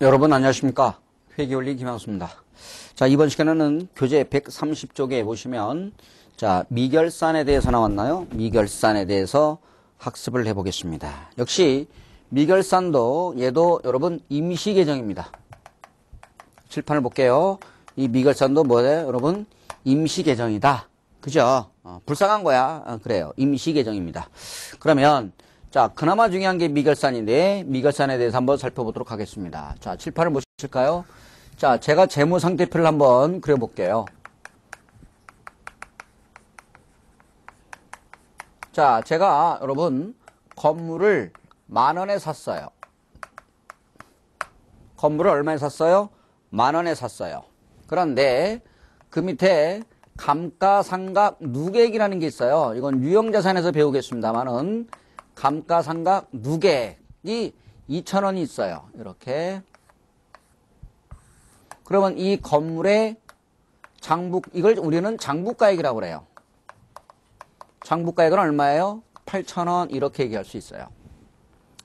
여러분 안녕하십니까? 회계원리 김학수입니다. 자 이번 시간에는 교재 130쪽에 보시면 자 미결산에 대해서 나왔나요? 미결산에 대해서 학습을 해 보겠습니다. 역시 미결산도 얘도 여러분 임시 계정입니다. 칠판을 볼게요. 이 미결산도 뭐예요 여러분 임시 계정이다. 그죠? 어, 불쌍한 거야. 어, 그래요. 임시 계정입니다. 그러면 자, 그나마 중요한 게 미결산인데 미결산에 대해서 한번 살펴보도록 하겠습니다. 자, 칠판을 보실까요? 자, 제가 재무 상태표를 한번 그려볼게요. 자, 제가 여러분 건물을 만 원에 샀어요. 건물을 얼마에 샀어요? 만 원에 샀어요. 그런데 그 밑에 감가상각 누계액이라는 게 있어요. 이건 유형자산에서 배우겠습니다만은 감가상각 누계이 2천원이 있어요. 이렇게. 그러면 이 건물의 장부, 이걸 우리는 장부가액이라고 그래요. 장부가액은 얼마예요? 8천원 이렇게 얘기할 수 있어요.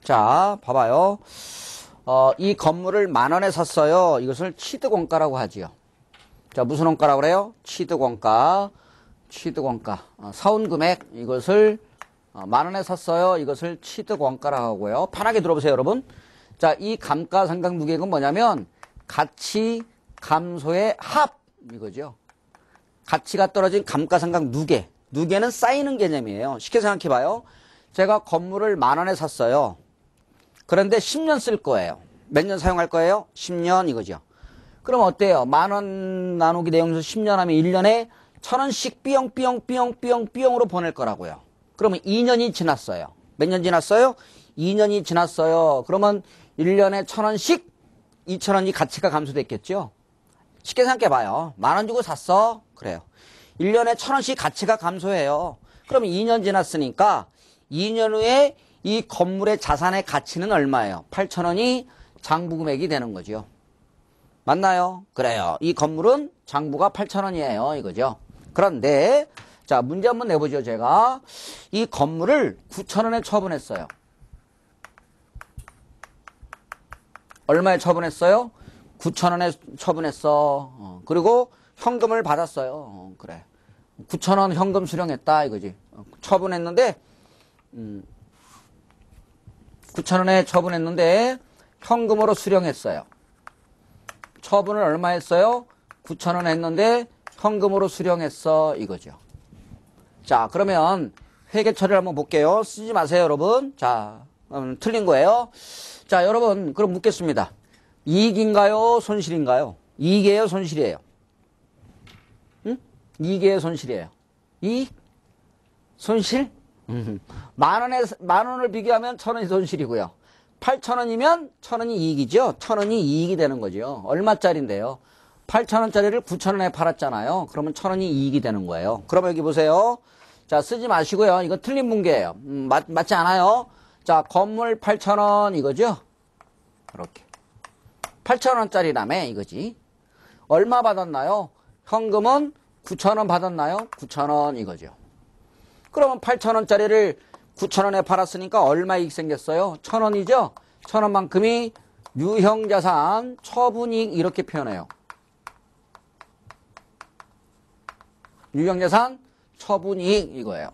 자, 봐봐요. 어, 이 건물을 만 원에 샀어요. 이것을 취득원가라고 하지요. 자, 무슨 원가라고 그래요? 취득원가. 취득원가. 어, 사온 금액 이것을 어, 만 원에 샀어요. 이것을 취득 원가라고 하고요. 편하게 들어보세요, 여러분. 자, 이 감가상각 누계액은 뭐냐면 가치 감소의 합 이거죠. 가치가 떨어진 감가상각 누계. 누계는 쌓이는 개념이에요. 쉽게 생각해 봐요. 제가 건물을 만 원에 샀어요. 그런데 10년 쓸 거예요. 몇 년 사용할 거예요? 10년 이거죠. 그럼 어때요? 만 원 나누기 내용에서 10년 하면 1년에 천 원씩 삐용 삐용 삐용 삐용 삐용으로 보낼 거라고요. 그러면 2년이 지났어요. 몇 년 지났어요? 2년이 지났어요. 그러면 1년에 1000원씩 2000원이 가치가 감소됐겠죠? 쉽게 생각해 봐요. 만 원 주고 샀어? 그래요. 1년에 1000원씩 가치가 감소해요. 그럼 2년 지났으니까 2년 후에 이 건물의 자산의 가치는 얼마예요? 8천원이 장부 금액이 되는 거죠. 맞나요? 그래요. 이 건물은 장부가 8천원이에요. 이거죠. 그런데 자, 문제 한번 내보죠, 제가. 이 건물을 9천원에 처분했어요. 얼마에 처분했어요? 9천원에 처분했어. 어, 그리고 현금을 받았어요. 어, 그래. 9천원 현금 수령했다, 이거지. 어, 처분했는데, 음, 9천원에 처분했는데, 현금으로 수령했어요. 처분을 얼마 했어요? 9천원 했는데, 현금으로 수령했어, 이거죠. 자, 그러면 회계 처리를 한번 볼게요. 쓰지 마세요, 여러분. 자, 음, 틀린 거예요. 자, 여러분, 그럼 묻겠습니다. 이익인가요? 손실인가요? 이익이에요? 손실이에요? 응? 이익이에요? 손실이에요? 이익? 손실? 만 원에, 만 원을 비교하면 천 원이 손실이고요. 8천 원이면 천 원이 이익이죠? 천 원이 이익이 되는 거죠. 얼마짜리인데요? 8천원짜리를 9천원에 팔았잖아요. 그러면 천원이 이익이 되는 거예요. 그러면 여기 보세요. 자, 쓰지 마시고요. 이거 틀린 문제예요. 음, 맞, 맞지 않아요? 자, 건물 8천원 이거죠? 이렇게. 8천원짜리라며 이거지. 얼마 받았나요? 현금은 9천원 받았나요? 9천원 이거죠. 그러면 8천원짜리를 9천원에 팔았으니까 얼마 이익 생겼어요? 천원이죠? 천원만큼이 유형자산 처분이익 이렇게 표현해요. 유형자산 처분이익 이거예요.